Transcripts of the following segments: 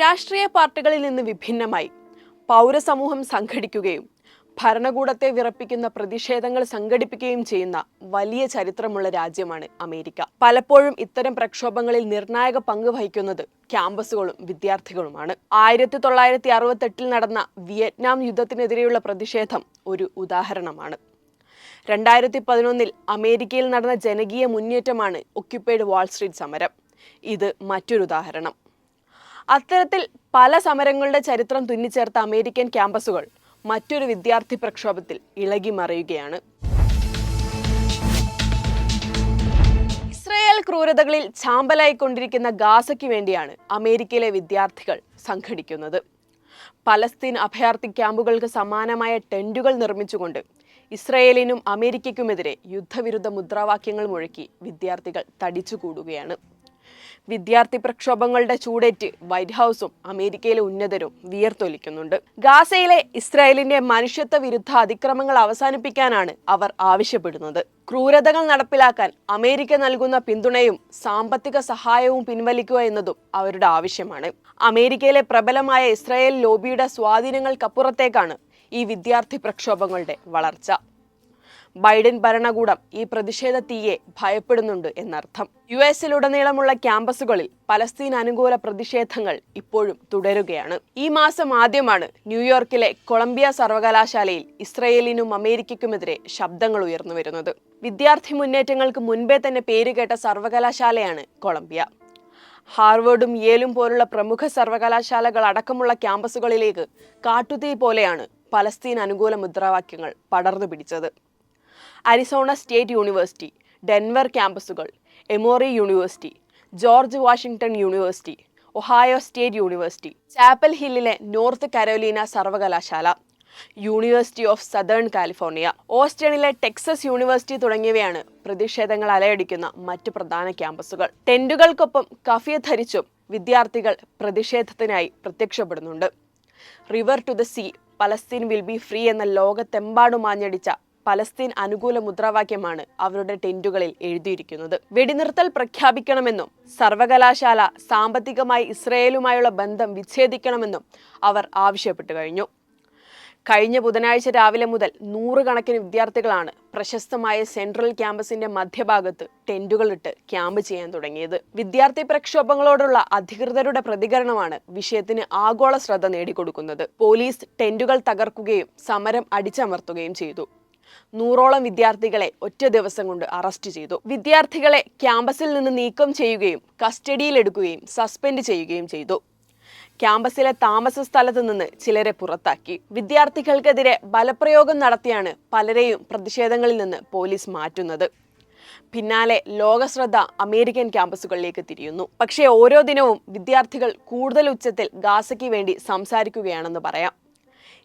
രാഷ്ട്രീയ പാർട്ടികളിൽ നിന്ന് വിഭിന്നമായി. പൗരസമൂഹം സംഘടിക്കുകയും ഭരണകൂടത്തെ വിറപ്പിക്കുന്ന പ്രതിഷേധങ്ങൾ സംഘടിപ്പിക്കുകയും ചെയ്യുന്ന വലിയ ചരിത്രമുള്ള രാജ്യമാണ് അമേരിക്ക. പലപ്പോഴും ഇത്തരം പ്രക്ഷോഭങ്ങളിൽ നിർണായക പങ്ക് വഹിക്കുന്നത് ക്യാമ്പസുകളും വിദ്യാർത്ഥികളുമാണ്. ആയിരത്തി തൊള്ളായിരത്തി അറുപത്തെട്ടിൽ നടന്ന വിയറ്റ്നാം യുദ്ധത്തിനെതിരെയുള്ള പ്രതിഷേധം ഒരു ഉദാഹരണമാണ്. രണ്ടായിരത്തി പതിനൊന്നിൽ അമേരിക്കയിൽ നടന്ന ജനകീയ മുന്നേറ്റമാണ് ഒക്യുപ്പൈഡ് വാൾസ്ട്രീറ്റ് സമരം. ഇത് മറ്റൊരു ഉദാഹരണം. അത്തരത്തിൽ പല സമരങ്ങളുടെ ചരിത്രം തുന്നിച്ചേർത്ത അമേരിക്കൻ ക്യാമ്പസുകൾ മറ്റൊരു വിദ്യാർത്ഥി പ്രക്ഷോഭത്തിൽ ഇളകി മറിയുകയാണ്. ഇസ്രയേൽ ക്രൂരതകളിൽ ചാമ്പലായിക്കൊണ്ടിരിക്കുന്ന ഗാസയ്ക്ക് വേണ്ടിയാണ് അമേരിക്കയിലെ വിദ്യാർത്ഥികൾ സംഘടിക്കുന്നത്. പലസ്തീൻ അഭയാർത്ഥി ക്യാമ്പുകൾക്ക് സമാനമായ ടെന്റുകൾ നിർമ്മിച്ചുകൊണ്ട് ഇസ്രയേലിനും അമേരിക്കയ്ക്കുമെതിരെ യുദ്ധവിരുദ്ധ മുദ്രാവാക്യങ്ങൾ മുഴക്കി വിദ്യാർത്ഥികൾ തടിച്ചുകൂടുകയാണ്. വിദ്യാർത്ഥി പ്രക്ഷോഭങ്ങളുടെ ചൂടേറ്റ് വൈറ്റ് ഹൗസും അമേരിക്കയിലെ ഉന്നതരും വിയർത്തൊലിക്കുന്നുണ്ട്. ഗാസയിലെ ഇസ്രായേലിന്റെ മനുഷ്യത്വ വിരുദ്ധ അതിക്രമങ്ങൾ അവസാനിപ്പിക്കാനാണ് അവർ ആവശ്യപ്പെടുന്നത്. ക്രൂരതകൾ നടപ്പിലാക്കാൻ അമേരിക്ക നൽകുന്ന പിന്തുണയും സാമ്പത്തിക സഹായവും പിൻവലിക്കുക എന്നതും അവരുടെ ആവശ്യമാണ്. അമേരിക്കയിലെ പ്രബലമായ ഇസ്രായേൽ ലോബിയുടെ സ്വാധീനങ്ങൾക്കപ്പുറത്തേക്കാണ് ഈ വിദ്യാർത്ഥി പ്രക്ഷോഭങ്ങളുടെ വളർച്ച. ബൈഡൻ ഭരണകൂടം ഈ പ്രതിഷേധ തീയെ ഭയപ്പെടുന്നുണ്ട് എന്നർത്ഥം. യു എസിലുടനീളമുള്ള ക്യാമ്പസുകളിൽ പലസ്തീൻ അനുകൂല പ്രതിഷേധങ്ങൾ ഇപ്പോഴും തുടരുകയാണ്. ഈ മാസം ആദ്യമാണ് ന്യൂയോർക്കിലെ കൊളംബിയ സർവകലാശാലയിൽ ഇസ്രയേലിനും അമേരിക്കയ്ക്കുമെതിരെ ശബ്ദങ്ങൾ ഉയർന്നു വരുന്നത്. വിദ്യാർത്ഥി മുന്നേറ്റങ്ങൾക്ക് മുൻപേ തന്നെ പേരുകേട്ട സർവകലാശാലയാണ് കൊളംബിയ. ഹാർവേർഡും യേലും പോലുള്ള പ്രമുഖ സർവകലാശാലകൾ അടക്കമുള്ള ക്യാമ്പസുകളിലേക്ക് കാട്ടുതീ പോലെയാണ് പലസ്തീൻ അനുകൂല മുദ്രാവാക്യങ്ങൾ പടർന്നു പിടിച്ചത്. Arizona State university Denver ക്യാമ്പസുകൾ Emory university George Washington university Ohio state university Chapel ഹില്ലിലെ North Carolina സർവകലാശാല യൂണിവേഴ്സിറ്റി ഓഫ് സതേൺ കാലിഫോർണിയ ഓസ്റ്റണിലെ ടെക്സസ് യൂണിവേഴ്സിറ്റി തുടങ്ങിയവയാണ് പ്രതിഷേധങ്ങൾ അലയടിക്കുന്ന മറ്റ് പ്രധാന ക്യാമ്പസുകൾ. ടെന്റുകൾക്കൊപ്പം കഫിയ ധരിച്ചും വിദ്യാർത്ഥികൾ പ്രതിഷേധത്തിനായി പ്രത്യക്ഷപ്പെടുന്നുണ്ട്. River to the sea Palestine will be free എന്ന ലോകത്തെമ്പാടും ആഞ്ഞടിച്ച പലസ്തീൻ അനുകൂല മുദ്രാവാക്യമാണ് അവരുടെ ടെന്റുകളിൽ എഴുതിയിരിക്കുന്നത്. വെടിനിർത്തൽ പ്രഖ്യാപിക്കണമെന്നും സർവകലാശാല സാമ്പത്തികമായി ഇസ്രയേലുമായുള്ള ബന്ധം വിച്ഛേദിക്കണമെന്നും അവർ ആവശ്യപ്പെട്ടു കഴിഞ്ഞു. കഴിഞ്ഞ ബുധനാഴ്ച രാവിലെ മുതൽ നൂറുകണക്കിന് വിദ്യാർത്ഥികളാണ് പ്രശസ്തമായ സെൻട്രൽ ക്യാമ്പസിന്റെ മധ്യഭാഗത്ത് ടെന്റുകളിട്ട് ക്യാമ്പ് ചെയ്യാൻ തുടങ്ങിയത്. വിദ്യാർത്ഥി പ്രക്ഷോഭങ്ങളോടുള്ള അധികൃതരുടെ പ്രതികരണമാണ് വിഷയത്തിന് ആഗോള ശ്രദ്ധ നേടിക്കൊടുക്കുന്നത്. പോലീസ് ടെന്റുകൾ തകർക്കുകയും സമരം അടിച്ചമർത്തുകയും ചെയ്തു. നൂറോളം വിദ്യാർത്ഥികളെ ഒറ്റ ദിവസം കൊണ്ട് അറസ്റ്റ് ചെയ്തു. വിദ്യാർത്ഥികളെ ക്യാമ്പസിൽ നിന്ന് നീക്കം ചെയ്യുകയും കസ്റ്റഡിയിലെടുക്കുകയും സസ്പെൻഡ് ചെയ്യുകയും ചെയ്തു. ക്യാമ്പസിലെ താമസ സ്ഥലത്ത് നിന്ന് ചിലരെ പുറത്താക്കി. വിദ്യാർത്ഥികൾക്കെതിരെ ബലപ്രയോഗം നടത്തിയാണ് പലരെയും പ്രതിഷേധങ്ങളിൽ നിന്ന് പോലീസ് മാറ്റുന്നത്. പിന്നാലെ ലോകശ്രദ്ധ അമേരിക്കൻ ക്യാമ്പസുകളിലേക്ക് തിരിയുന്നു. പക്ഷേ ഓരോ ദിനവും വിദ്യാർത്ഥികൾ കൂടുതൽ ഉച്ചത്തിൽ ഗാസയ്ക്ക് വേണ്ടി സംസാരിക്കുകയാണെന്ന് പറയാം.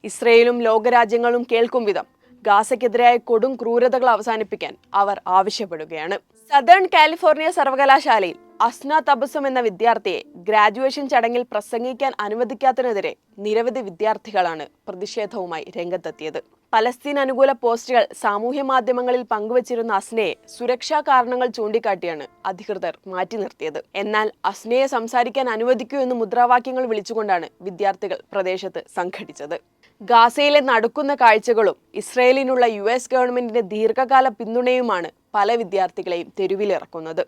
ഇസ്രയേലും ലോകരാജ്യങ്ങളും കേൾക്കും വിധം ഗാസയ്ക്കെതിരായ കൊടും ക്രൂരതകൾ അവസാനിപ്പിക്കാൻ അവർ ആവശ്യപ്പെടുകയാണ്. സദേൺ കാലിഫോർണിയ സർവകലാശാലയിൽ അസ്ന തപസം എന്ന വിദ്യാർത്ഥിയെ ഗ്രാജുവേഷൻ ചടങ്ങിൽ പ്രസംഗിക്കാൻ അനുവദിക്കാത്തതിനെതിരെ നിരവധി വിദ്യാർത്ഥികളാണ് പ്രതിഷേധവുമായി രംഗത്തെത്തിയത്. പലസ്തീൻ അനുകൂല പോസ്റ്റുകൾ സാമൂഹ്യ മാധ്യമങ്ങളിൽ പങ്കുവച്ചിരുന്ന അസ്നയെ സുരക്ഷാ കാരണങ്ങൾ ചൂണ്ടിക്കാട്ടിയാണ് അധികൃതർ മാറ്റി നിർത്തിയത്. എന്നാൽ അസ്നയെ സംസാരിക്കാൻ അനുവദിക്കൂ എന്ന് മുദ്രാവാക്യങ്ങൾ വിളിച്ചുകൊണ്ടാണ് വിദ്യാർത്ഥികൾ പ്രദേശത്ത് സംഘടിച്ചത്. ഗാസയിലെ നടക്കുന്ന കാഴ്ചകളും ഇസ്രയേലിനുള്ള യു എസ് ഗവൺമെന്റിന്റെ ദീർഘകാല പിന്തുണയുമാണ് പല വിദ്യാർത്ഥികളെയും തെരുവിലിറക്കുന്നത്.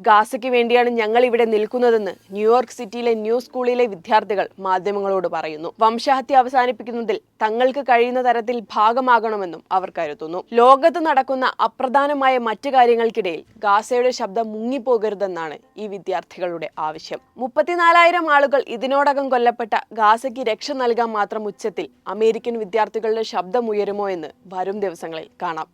ഗാസയ്ക്ക് വേണ്ടിയാണ് ഞങ്ങൾ ഇവിടെ നിൽക്കുന്നതെന്ന് ന്യൂയോർക്ക് സിറ്റിയിലെ ന്യൂ സ്കൂളിലെ വിദ്യാർത്ഥികൾ മാധ്യമങ്ങളോട് പറയുന്നു. വംശഹത്യ അവസാനിപ്പിക്കുന്നതിൽ തങ്ങൾക്ക് കഴിയുന്ന തരത്തിൽ ഭാഗമാകണമെന്നും അവർ കരുതുന്നു. ലോകത്ത് നടക്കുന്ന അപ്രധാനമായ മറ്റു കാര്യങ്ങൾക്കിടയിൽ ഗാസയുടെ ശബ്ദം മുങ്ങിപ്പോകരുതെന്നാണ് ഈ വിദ്യാർത്ഥികളുടെ ആവശ്യം. മുപ്പത്തിനാലായിരം ആളുകൾ ഇതിനോടകം കൊല്ലപ്പെട്ട ഗാസയ്ക്ക് രക്ഷ നൽകാൻ മാത്രം ഉച്ചത്തിൽ അമേരിക്കൻ വിദ്യാർത്ഥികളുടെ ശബ്ദമുയരുമോ എന്ന് വരും ദിവസങ്ങളിൽ കാണാം.